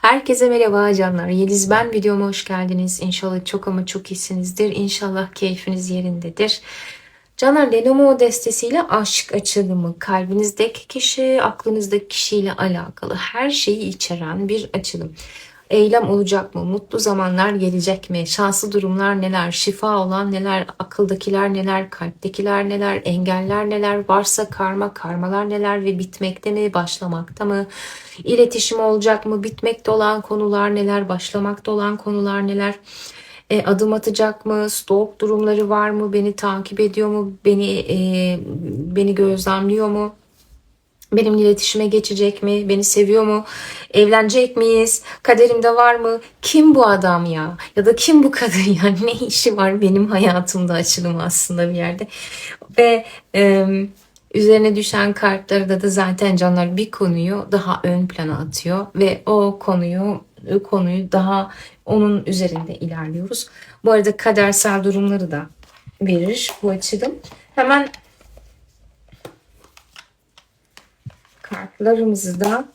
Herkese merhaba canlar. Yeliz ben. Videoma hoş geldiniz. İnşallah çok ama çok iyisinizdir. İnşallah keyfiniz yerindedir. Canlar Lenomo destesiyle aşk açılımı, kalbinizdeki kişi, aklınızdaki kişiyle alakalı her şeyi içeren bir açılım. Eylem olacak mı? Mutlu zamanlar gelecek mi? Şanslı durumlar neler? Şifa olan neler? Akıldakiler neler? Kalptekiler neler? Engeller neler? Varsa karma, karmalar neler? Ve bitmekte mi? Başlamakta mı? İletişim olacak mı? Bitmekte olan konular neler? Başlamakta olan konular neler? E, adım atacak mı? Stalk durumları var mı? Beni takip ediyor mu? Beni e, beni gözlemliyor mu? Benimle iletişime geçecek mi? Beni seviyor mu? Evlenecek miyiz? Kaderimde var mı? Kim bu adam ya? Ya da kim bu kadın ya? Ne işi var benim hayatımda açılım aslında bir yerde. Ve e, üzerine düşen kartlarda da zaten canlar bir konuyu daha ön plana atıyor. Ve o konuyu konuyu daha onun üzerinde ilerliyoruz. Bu arada kadersel durumları da verir bu açılım. Hemen kartlarımızı da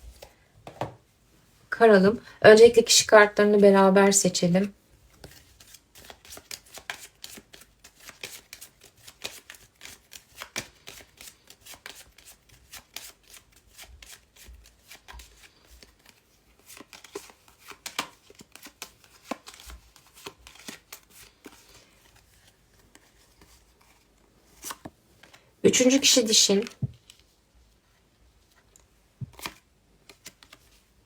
karalım. Öncelikle kişi kartlarını beraber seçelim. Üçüncü kişi dişil.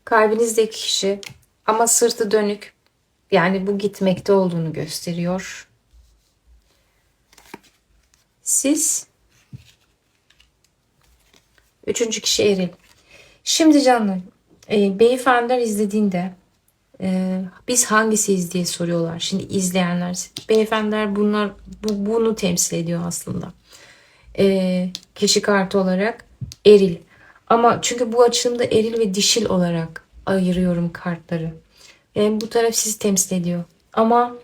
Kalbinizdeki kişi ama sırtı dönük. Yani bu gitmekte olduğunu gösteriyor. Siz üçüncü kişi eril. Şimdi canlı e, beyefendiler izlediğinde e, biz hangisiyiz diye soruyorlar. Şimdi izleyenler beyefendiler bunlar bu, bunu temsil ediyor aslında. E, kişi kartı olarak eril. Ama çünkü bu açılımda eril ve dişil olarak ayırıyorum kartları. Yani bu taraf sizi temsil ediyor. Ama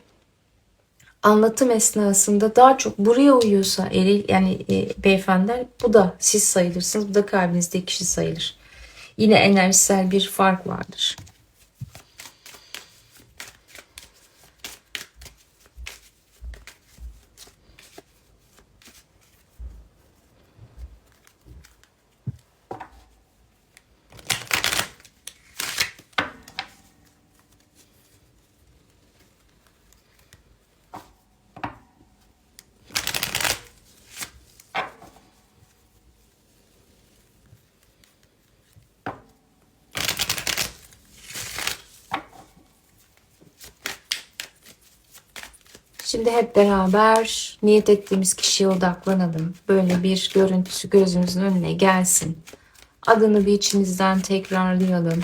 anlatım esnasında daha çok buraya uyuyorsa eril yani e, beyefendiler bu da siz sayılırsınız. Bu da kalbinizdeki kişi sayılır. Yine enerjisel bir fark vardır. Şimdi hep beraber niyet ettiğimiz kişiye odaklanalım. Böyle bir görüntüsü gözümüzün önüne gelsin. Adını bir içimizden tekrarlayalım.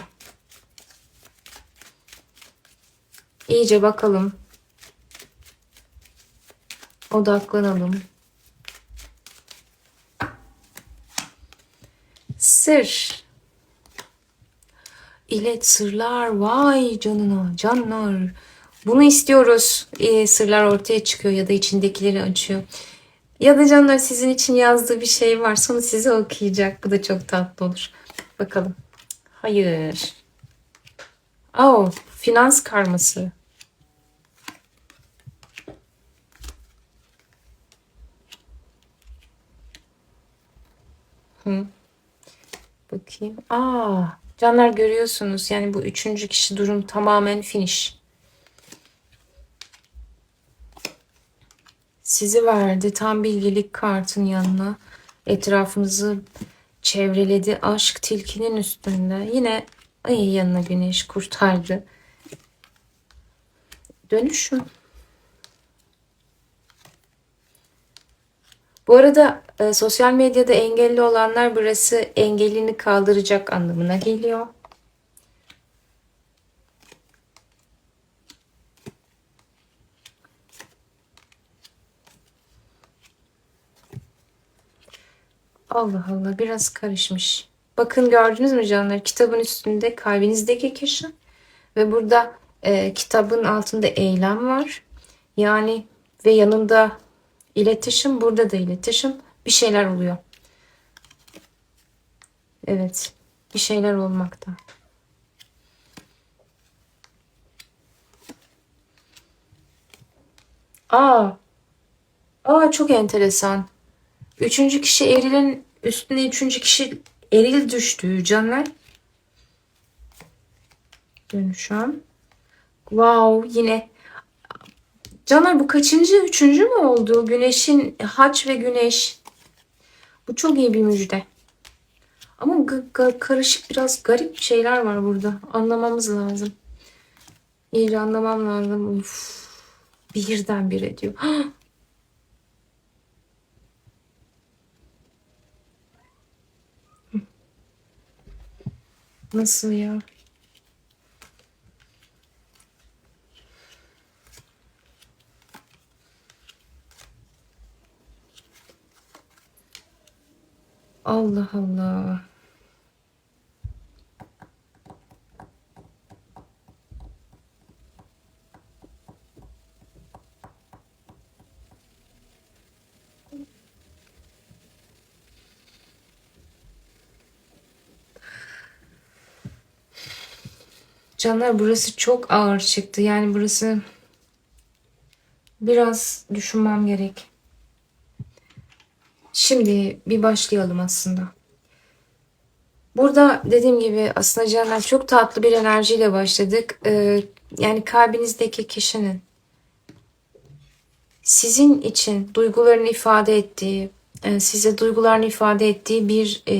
İyice bakalım. Odaklanalım. Sır. İlet sırlar. Vay canına canlar. Bunu istiyoruz. Ee, sırlar ortaya çıkıyor ya da içindekileri açıyor. Ya da canlar sizin için yazdığı bir şey var. Sonra size okuyacak. Bu da çok tatlı olur. Bakalım. Hayır. Oh, finans karması. Hı. Bakayım. Aa, canlar görüyorsunuz. Yani bu üçüncü kişi durum tamamen finish. Sizi verdi. Tam bilgilik kartın yanına. Etrafınızı çevreledi. Aşk tilkinin üstünde. Yine ay yanına güneş kurtardı. Dönüşüm. Bu arada e, sosyal medyada engelli olanlar burası engelini kaldıracak anlamına geliyor. Allah Allah biraz karışmış. Bakın gördünüz mü canlar kitabın üstünde kalbinizdeki kişi ve burada e, kitabın altında eylem var. Yani ve yanında iletişim burada da iletişim bir şeyler oluyor. Evet bir şeyler olmakta. Aa, aa çok enteresan. Üçüncü kişi erilin üstüne üçüncü kişi eril düştü canlar. Dönüşüm. Wow yine. Canlar bu kaçıncı? Üçüncü mü oldu? Güneşin haç ve güneş. Bu çok iyi bir müjde. Ama karışık biraz garip şeyler var burada. Anlamamız lazım. İyice anlamam lazım. Uf. Birden bir ediyor. Nasıl ya? Allah Allah. Canlar burası çok ağır çıktı. Yani burası biraz düşünmem gerek. Şimdi bir başlayalım aslında. Burada dediğim gibi aslında canlar çok tatlı bir enerjiyle başladık. Ee, yani kalbinizdeki kişinin sizin için duygularını ifade ettiği, e, size duygularını ifade ettiği bir e,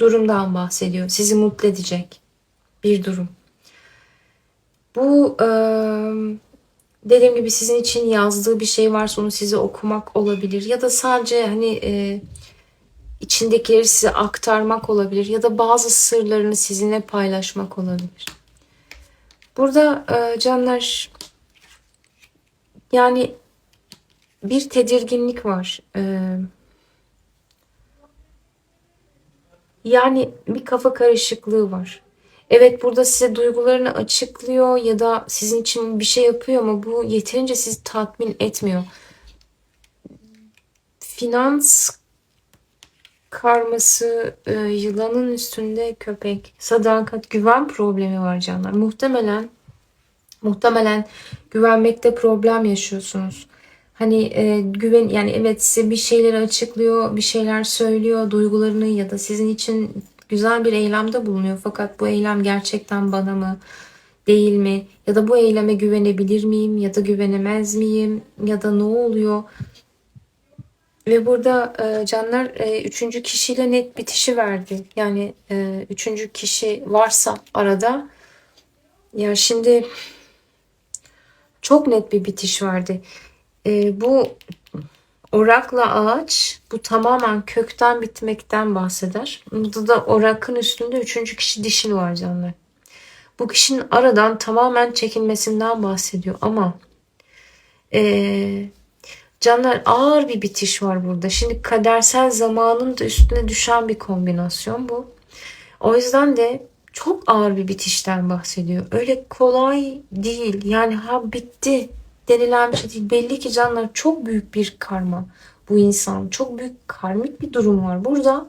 durumdan bahsediyor. Sizi mutlu edecek bir durum. Bu e, dediğim gibi sizin için yazdığı bir şey varsa onu size okumak olabilir ya da sadece hani e, içindekileri size aktarmak olabilir ya da bazı sırlarını sizinle paylaşmak olabilir. Burada e, canlar yani bir tedirginlik var. E, yani bir kafa karışıklığı var. Evet burada size duygularını açıklıyor ya da sizin için bir şey yapıyor ama bu yeterince sizi tatmin etmiyor. Finans karması, e, yılanın üstünde köpek, sadakat, güven problemi var canlar. Muhtemelen muhtemelen güvenmekte problem yaşıyorsunuz. Hani e, güven yani evet size bir şeyleri açıklıyor, bir şeyler söylüyor, duygularını ya da sizin için güzel bir eylemde bulunuyor. Fakat bu eylem gerçekten bana mı değil mi? Ya da bu eyleme güvenebilir miyim? Ya da güvenemez miyim? Ya da ne oluyor? Ve burada e, canlar e, üçüncü kişiyle net bitişi verdi. Yani e, üçüncü kişi varsa arada ya şimdi çok net bir bitiş vardı. E, bu Orakla ağaç bu tamamen kökten bitmekten bahseder. Burada da orakın üstünde üçüncü kişi dişil var canlar. Bu kişinin aradan tamamen çekilmesinden bahsediyor ama ee, canlar ağır bir bitiş var burada. Şimdi kadersel zamanın da üstüne düşen bir kombinasyon bu. O yüzden de çok ağır bir bitişten bahsediyor. Öyle kolay değil. Yani ha bitti denilen bir şey değil. Belli ki canlar çok büyük bir karma bu insan. Çok büyük karmik bir durum var. Burada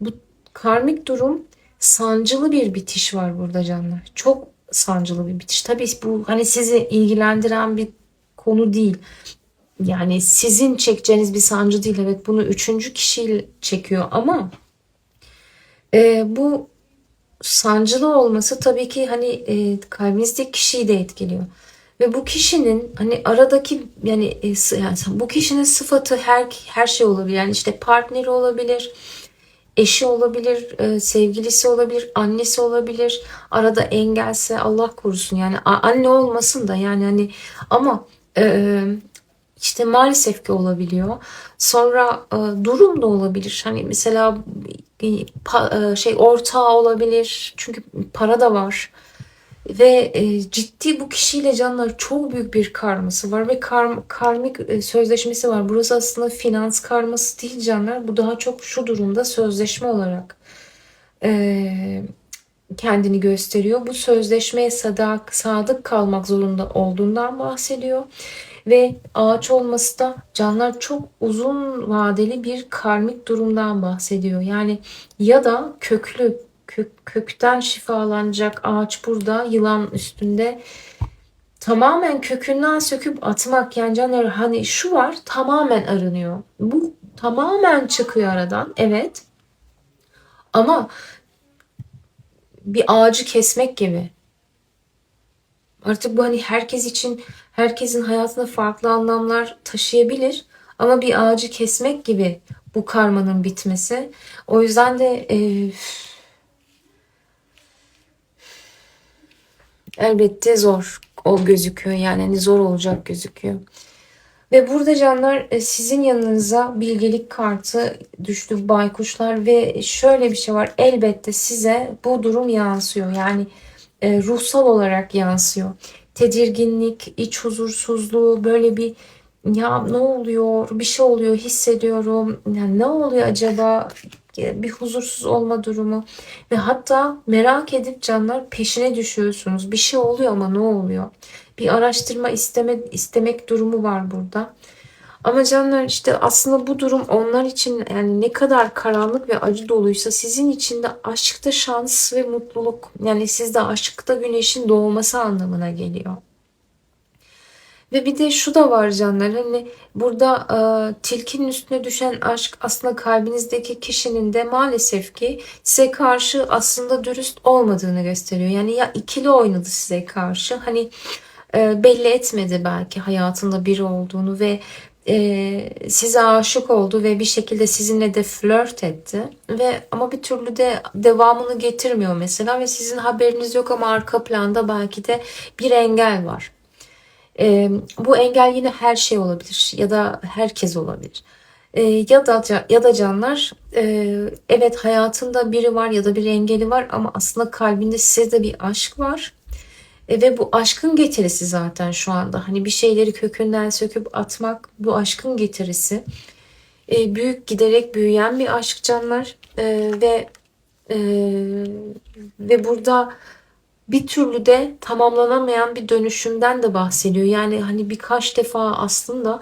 bu karmik durum sancılı bir bitiş var burada canlar. Çok sancılı bir bitiş. Tabii bu hani sizi ilgilendiren bir konu değil. Yani sizin çekeceğiniz bir sancı değil. Evet bunu üçüncü kişi çekiyor ama e, bu sancılı olması tabii ki hani e, kalbinizdeki kişiyi de etkiliyor. Ve bu kişinin hani aradaki yani, e, yani bu kişinin sıfatı her her şey olabilir. Yani işte partneri olabilir, eşi olabilir, e, sevgilisi olabilir, annesi olabilir. Arada engelse Allah korusun yani anne olmasın da yani hani ama e, işte maalesef ki olabiliyor. Sonra durum da olabilir. Hani mesela şey ortağı olabilir. Çünkü para da var ve e, ciddi bu kişiyle canlar çok büyük bir karması var ve kar, karmik e, sözleşmesi var. Burası aslında finans karması değil canlar. Bu daha çok şu durumda sözleşme olarak e, kendini gösteriyor. Bu sözleşmeye sadak, sadık kalmak zorunda olduğundan bahsediyor. Ve ağaç olması da canlar çok uzun vadeli bir karmik durumdan bahsediyor. Yani ya da köklü kök, kökten şifalanacak ağaç burada yılan üstünde tamamen kökünden söküp atmak yani canlar hani şu var tamamen arınıyor. Bu tamamen çıkıyor aradan. Evet. Ama bir ağacı kesmek gibi. Artık bu hani herkes için herkesin hayatında farklı anlamlar taşıyabilir. Ama bir ağacı kesmek gibi bu karmanın bitmesi. O yüzden de e, elbette zor o gözüküyor. Yani hani zor olacak gözüküyor. Ve burada canlar e, sizin yanınıza bilgelik kartı düştü baykuşlar ve şöyle bir şey var. Elbette size bu durum yansıyor. Yani e, ruhsal olarak yansıyor. Tedirginlik, iç huzursuzluğu, böyle bir ya ne oluyor, bir şey oluyor hissediyorum. Yani ne oluyor acaba? Bir huzursuz olma durumu ve hatta merak edip canlar peşine düşüyorsunuz. Bir şey oluyor ama ne oluyor? Bir araştırma isteme, istemek durumu var burada. Ama canlar işte aslında bu durum onlar için yani ne kadar karanlık ve acı doluysa sizin için de aşkta şans ve mutluluk yani sizde aşkta güneşin doğması anlamına geliyor. Ve bir de şu da var canlar hani burada e, tilkinin üstüne düşen aşk aslında kalbinizdeki kişinin de maalesef ki size karşı aslında dürüst olmadığını gösteriyor. Yani ya ikili oynadı size karşı hani e, belli etmedi belki hayatında biri olduğunu ve e, size aşık oldu ve bir şekilde sizinle de flört etti ve ama bir türlü de devamını getirmiyor mesela ve sizin haberiniz yok ama arka planda belki de bir engel var. E, bu engel yine her şey olabilir ya da herkes olabilir. E, ya da ya da canlar e, evet hayatında biri var ya da bir engeli var ama aslında kalbinde size de bir aşk var e, ve bu aşkın getirisi zaten şu anda. Hani bir şeyleri kökünden söküp atmak bu aşkın getirisi. E, büyük giderek büyüyen bir aşk canlar. E, ve e, ve burada bir türlü de tamamlanamayan bir dönüşümden de bahsediyor. Yani hani birkaç defa aslında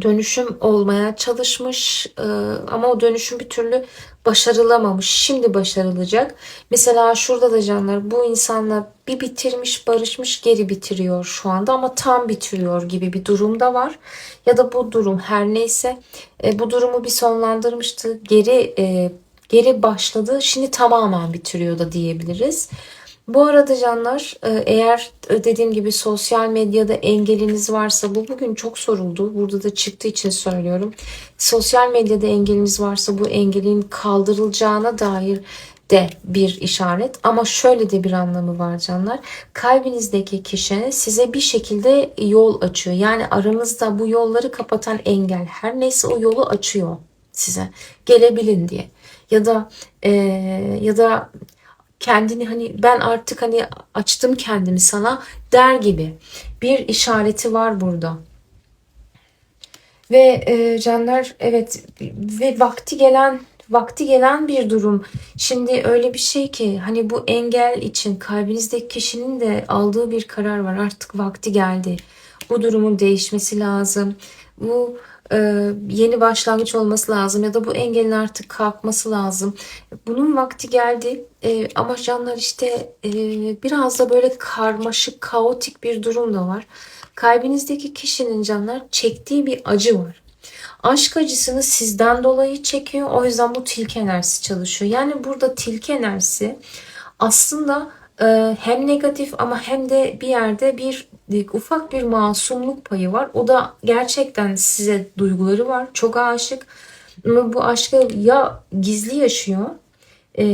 dönüşüm olmaya çalışmış e, ama o dönüşüm bir türlü başarılamamış. Şimdi başarılacak. Mesela şurada da canlar bu insanla bir bitirmiş, barışmış, geri bitiriyor şu anda ama tam bitiriyor gibi bir durum da var. Ya da bu durum her neyse e, bu durumu bir sonlandırmıştı. Geri e, geri başladı. Şimdi tamamen bitiriyor da diyebiliriz. Bu arada canlar e, eğer e, dediğim gibi sosyal medyada engeliniz varsa bu bugün çok soruldu. Burada da çıktığı için söylüyorum. Sosyal medyada engeliniz varsa bu engelin kaldırılacağına dair de bir işaret ama şöyle de bir anlamı var canlar. Kalbinizdeki kişi size bir şekilde yol açıyor. Yani aranızda bu yolları kapatan engel her neyse o yolu açıyor size. Gelebilin diye. Ya da e, ya da kendini hani ben artık hani açtım kendimi sana der gibi bir işareti var burada. Ve e, canlar evet ve vakti gelen vakti gelen bir durum. Şimdi öyle bir şey ki hani bu engel için kalbinizdeki kişinin de aldığı bir karar var. Artık vakti geldi. Bu durumun değişmesi lazım. Bu yeni başlangıç olması lazım ya da bu engelin artık kalkması lazım. Bunun vakti geldi e, ama canlar işte e, biraz da böyle karmaşık, kaotik bir durum da var. Kalbinizdeki kişinin canlar çektiği bir acı var. Aşk acısını sizden dolayı çekiyor. O yüzden bu tilki enerjisi çalışıyor. Yani burada tilki enerjisi aslında hem negatif ama hem de bir yerde bir ufak bir masumluk payı var. O da gerçekten size duyguları var. Çok aşık. Ama bu aşkı ya gizli yaşıyor e,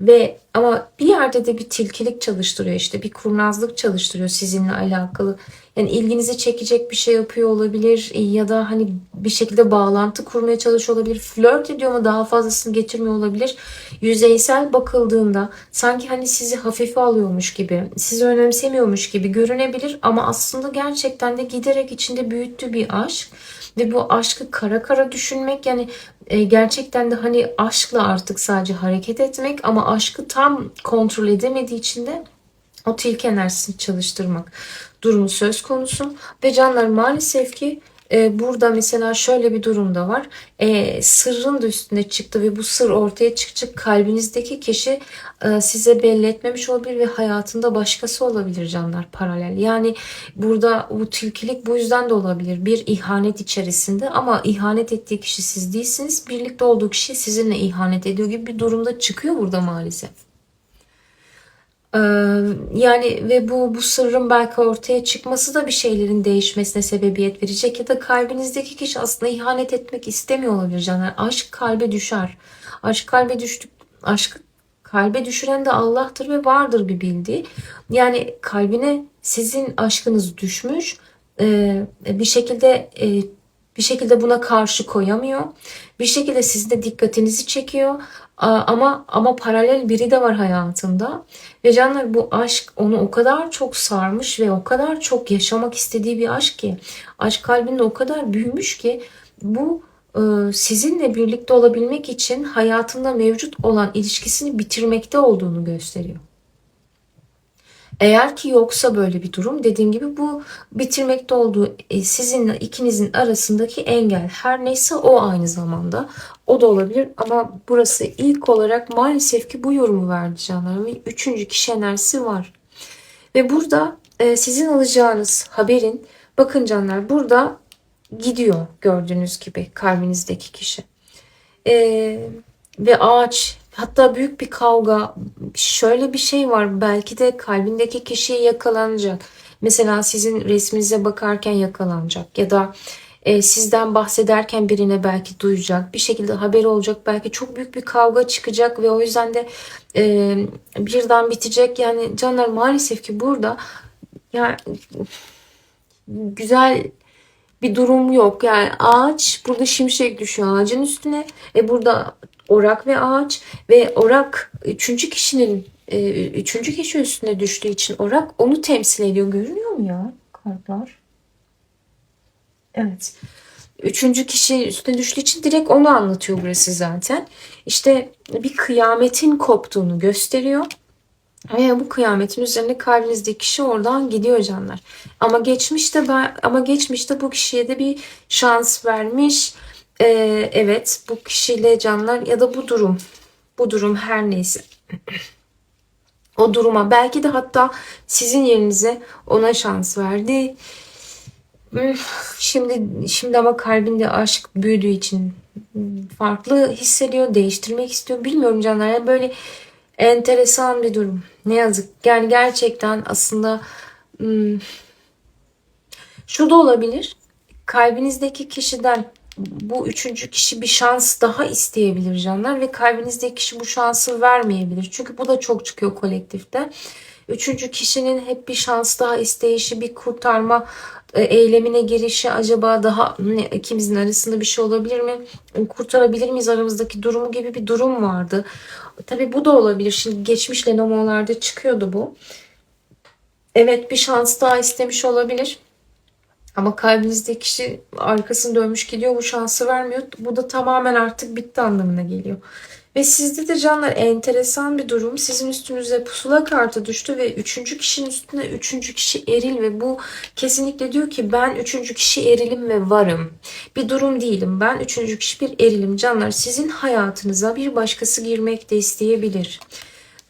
ve ama bir yerde de bir tilkilik çalıştırıyor işte bir kurnazlık çalıştırıyor sizinle alakalı. Yani ilginizi çekecek bir şey yapıyor olabilir ya da hani bir şekilde bağlantı kurmaya çalışıyor olabilir. Flört ediyor ama daha fazlasını getirmiyor olabilir. Yüzeysel bakıldığında sanki hani sizi hafife alıyormuş gibi, sizi önemsemiyormuş gibi görünebilir ama aslında gerçekten de giderek içinde büyüttüğü bir aşk ve bu aşkı kara kara düşünmek yani e, gerçekten de hani aşkla artık sadece hareket etmek ama aşkı tam kontrol edemediği için de o tilki enerjisini çalıştırmak durumu söz konusu. Ve canlar maalesef ki e, burada mesela şöyle bir durum da var. E, sırrın da üstüne çıktı ve bu sır ortaya çıkacak. Kalbinizdeki kişi e, size belli etmemiş olabilir ve hayatında başkası olabilir canlar paralel. Yani burada bu tilkilik bu yüzden de olabilir. Bir ihanet içerisinde ama ihanet ettiği kişi siz değilsiniz. Birlikte olduğu kişi sizinle ihanet ediyor gibi bir durumda çıkıyor burada maalesef. Ee, yani ve bu bu sırrın belki ortaya çıkması da bir şeylerin değişmesine sebebiyet verecek ya da kalbinizdeki kişi aslında ihanet etmek istemiyor olabilir canlar. Aşk kalbe düşer. Aşk kalbe düştük. Aşk kalbe düşüren de Allah'tır ve vardır bir bildiği. Yani kalbine sizin aşkınız düşmüş. Ee, bir şekilde e, bir şekilde buna karşı koyamıyor. Bir şekilde sizin de dikkatinizi çekiyor. Ama ama paralel biri de var hayatında. Ve canlar bu aşk onu o kadar çok sarmış ve o kadar çok yaşamak istediği bir aşk ki. Aşk kalbinde o kadar büyümüş ki bu e, sizinle birlikte olabilmek için hayatında mevcut olan ilişkisini bitirmekte olduğunu gösteriyor. Eğer ki yoksa böyle bir durum dediğim gibi bu bitirmekte olduğu e, sizinle ikinizin arasındaki engel her neyse o aynı zamanda o da olabilir ama burası ilk olarak maalesef ki bu yorumu verdi canlarım üçüncü kişi enerjisi var. Ve burada e, sizin alacağınız haberin bakın canlar burada gidiyor gördüğünüz gibi kalbinizdeki kişi. E, ve ağaç Hatta büyük bir kavga şöyle bir şey var belki de kalbindeki kişiye yakalanacak. Mesela sizin resminize bakarken yakalanacak ya da e, sizden bahsederken birine belki duyacak. Bir şekilde haber olacak. Belki çok büyük bir kavga çıkacak ve o yüzden de e, birden bitecek. Yani canlar maalesef ki burada yani güzel bir durum yok. Yani ağaç burada şimşek düşüyor ağacın üstüne. E burada orak ve ağaç ve orak üçüncü kişinin e, üçüncü kişi üstüne düştüğü için orak onu temsil ediyor. Görünüyor mu ya kartlar? Evet. Üçüncü kişi üstüne düştüğü için direkt onu anlatıyor burası zaten. İşte bir kıyametin koptuğunu gösteriyor. Ve bu kıyametin üzerine kalbinizdeki kişi oradan gidiyor canlar. Ama geçmişte ben, ama geçmişte bu kişiye de bir şans vermiş ee, evet bu kişiyle canlar ya da bu durum bu durum her neyse o duruma belki de hatta sizin yerinize ona şans verdi. Şimdi şimdi ama kalbinde aşk büyüdüğü için farklı hissediyor, değiştirmek istiyor. Bilmiyorum canlar. Yani böyle enteresan bir durum. Ne yazık. Yani gerçekten aslında hmm, şu da olabilir. Kalbinizdeki kişiden bu üçüncü kişi bir şans daha isteyebilir canlar ve kalbinizdeki kişi bu şansı vermeyebilir. Çünkü bu da çok çıkıyor kolektifte. Üçüncü kişinin hep bir şans daha isteyişi, bir kurtarma e, eylemine girişi acaba daha ne, ikimizin arasında bir şey olabilir mi? Kurtarabilir miyiz aramızdaki durumu gibi bir durum vardı. Tabi bu da olabilir. Şimdi geçmiş Lenomo'larda çıkıyordu bu. Evet bir şans daha istemiş olabilir. Ama kalbinizdeki kişi arkasını dönmüş gidiyor bu şansı vermiyor. Bu da tamamen artık bitti anlamına geliyor. Ve sizde de canlar enteresan bir durum. Sizin üstünüze pusula kartı düştü ve üçüncü kişinin üstüne üçüncü kişi eril ve bu kesinlikle diyor ki ben üçüncü kişi erilim ve varım. Bir durum değilim. Ben üçüncü kişi bir erilim canlar. Sizin hayatınıza bir başkası girmek de isteyebilir.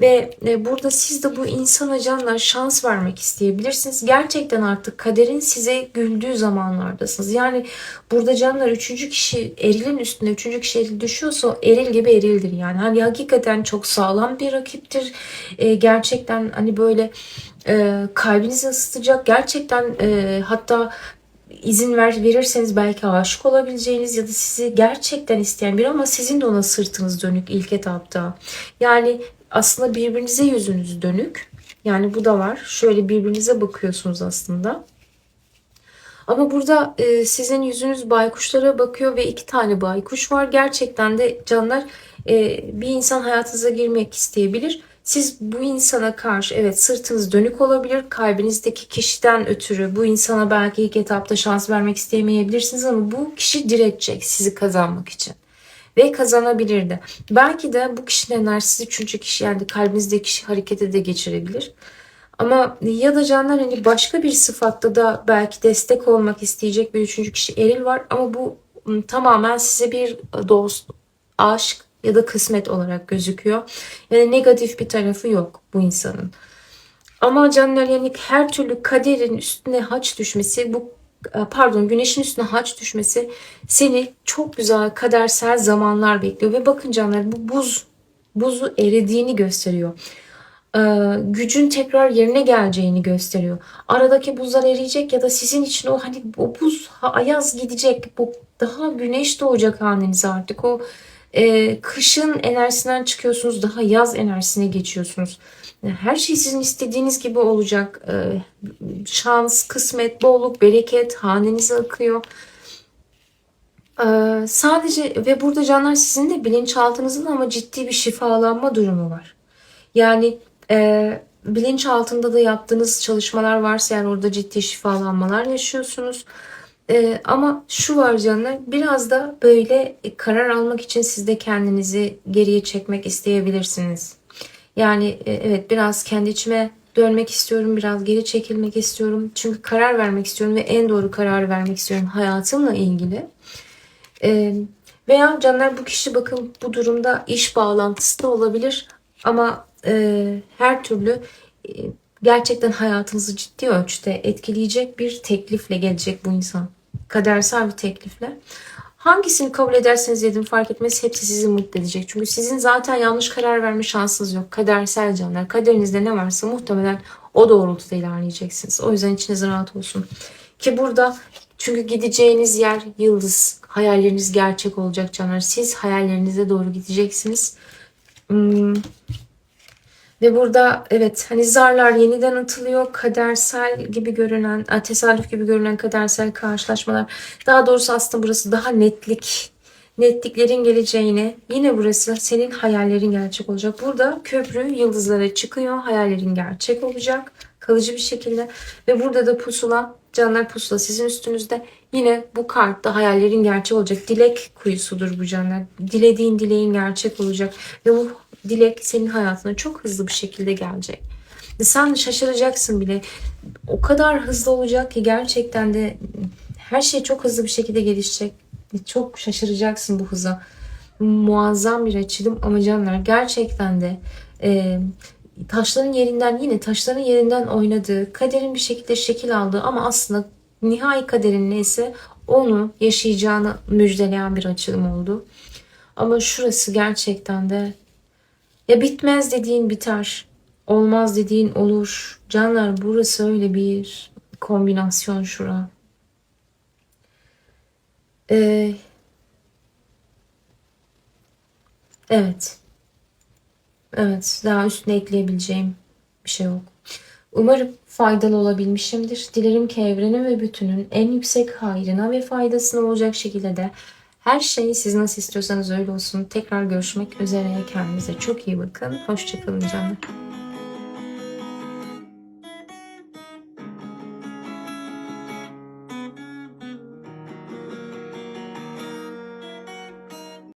Ve e, burada siz de bu insana canlar şans vermek isteyebilirsiniz. Gerçekten artık kaderin size güldüğü zamanlardasınız. Yani burada canlar üçüncü kişi erilin üstüne üçüncü kişi eril düşüyorsa eril gibi erildir. Yani hani hakikaten çok sağlam bir rakiptir. E, gerçekten hani böyle e, kalbinizi ısıtacak. Gerçekten e, hatta izin ver, verirseniz belki aşık olabileceğiniz ya da sizi gerçekten isteyen biri ama sizin de ona sırtınız dönük ilk etapta. Yani aslında birbirinize yüzünüz dönük. Yani bu da var. Şöyle birbirinize bakıyorsunuz aslında. Ama burada e, sizin yüzünüz baykuşlara bakıyor ve iki tane baykuş var. Gerçekten de canlar e, bir insan hayatınıza girmek isteyebilir. Siz bu insana karşı evet sırtınız dönük olabilir. Kalbinizdeki kişiden ötürü bu insana belki ilk etapta şans vermek istemeyebilirsiniz ama bu kişi diretecek sizi kazanmak için ve kazanabilirdi. Belki de bu kişinin enerjisi üçüncü kişi yani kalbinizdeki kişi harekete de geçirebilir. Ama ya da canlar hani başka bir sıfatta da belki destek olmak isteyecek bir üçüncü kişi eril var. Ama bu ım, tamamen size bir dost, aşk ya da kısmet olarak gözüküyor. Yani negatif bir tarafı yok bu insanın. Ama canlar yani her türlü kaderin üstüne haç düşmesi bu pardon güneşin üstüne haç düşmesi seni çok güzel kadersel zamanlar bekliyor ve bakın canlar bu buz buzu eridiğini gösteriyor. Ee, gücün tekrar yerine geleceğini gösteriyor. Aradaki buzlar eriyecek ya da sizin için o hani o buz ayaz gidecek. Bu daha güneş doğacak hanenize artık. O e, kışın enerjisinden çıkıyorsunuz daha yaz enerjisine geçiyorsunuz. Yani Her şey sizin istediğiniz gibi olacak. Ee, şans, kısmet, bolluk, bereket hanenize akıyor. Ee, sadece ve burada canlar sizin de bilinçaltınızın ama ciddi bir şifalanma durumu var. Yani e, bilinç altında da yaptığınız çalışmalar varsa eğer orada ciddi şifalanmalar yaşıyorsunuz. E, ama şu var canlar biraz da böyle karar almak için siz de kendinizi geriye çekmek isteyebilirsiniz. Yani e, evet biraz kendi içime dönmek istiyorum, biraz geri çekilmek istiyorum. Çünkü karar vermek istiyorum ve en doğru kararı vermek istiyorum hayatımla ilgili. E, veya canlar bu kişi bakın bu durumda iş bağlantısı da olabilir ama e, her türlü e, gerçekten hayatınızı ciddi ölçüde etkileyecek bir teklifle gelecek bu insan. Kadersel bir teklifle. Hangisini kabul ederseniz edin fark etmez hepsi sizi mutlu edecek. Çünkü sizin zaten yanlış karar verme şansınız yok. Kadersel canlar. Kaderinizde ne varsa muhtemelen o doğrultuda ilerleyeceksiniz. O yüzden içiniz rahat olsun. Ki burada çünkü gideceğiniz yer yıldız. Hayalleriniz gerçek olacak canlar. Siz hayallerinize doğru gideceksiniz. Hmm. Ve burada evet hani zarlar yeniden atılıyor. Kadersel gibi görünen, e, tesadüf gibi görünen kadersel karşılaşmalar. Daha doğrusu aslında burası daha netlik. Netliklerin geleceğini yine burası senin hayallerin gerçek olacak. Burada köprü yıldızlara çıkıyor. Hayallerin gerçek olacak. Kalıcı bir şekilde. Ve burada da pusula, canlar pusula sizin üstünüzde. Yine bu kartta hayallerin gerçek olacak. Dilek kuyusudur bu canlar. Dilediğin dileğin gerçek olacak. Ve bu dilek senin hayatına çok hızlı bir şekilde gelecek. Sen şaşıracaksın bile. O kadar hızlı olacak ki gerçekten de her şey çok hızlı bir şekilde gelişecek. Çok şaşıracaksın bu hıza. Muazzam bir açılım ama canlar gerçekten de e, taşların yerinden yine taşların yerinden oynadığı, kaderin bir şekilde şekil aldığı ama aslında nihai kaderin neyse onu yaşayacağını müjdeleyen bir açılım oldu. Ama şurası gerçekten de ya bitmez dediğin biter. Olmaz dediğin olur. Canlar burası öyle bir kombinasyon şura. Ee, evet. Evet. Daha üstüne ekleyebileceğim bir şey yok. Umarım faydalı olabilmişimdir. Dilerim ki evrenin ve bütünün en yüksek hayrına ve faydasına olacak şekilde de her şey siz nasıl istiyorsanız öyle olsun. Tekrar görüşmek üzere. Kendinize çok iyi bakın. Hoşçakalın canım.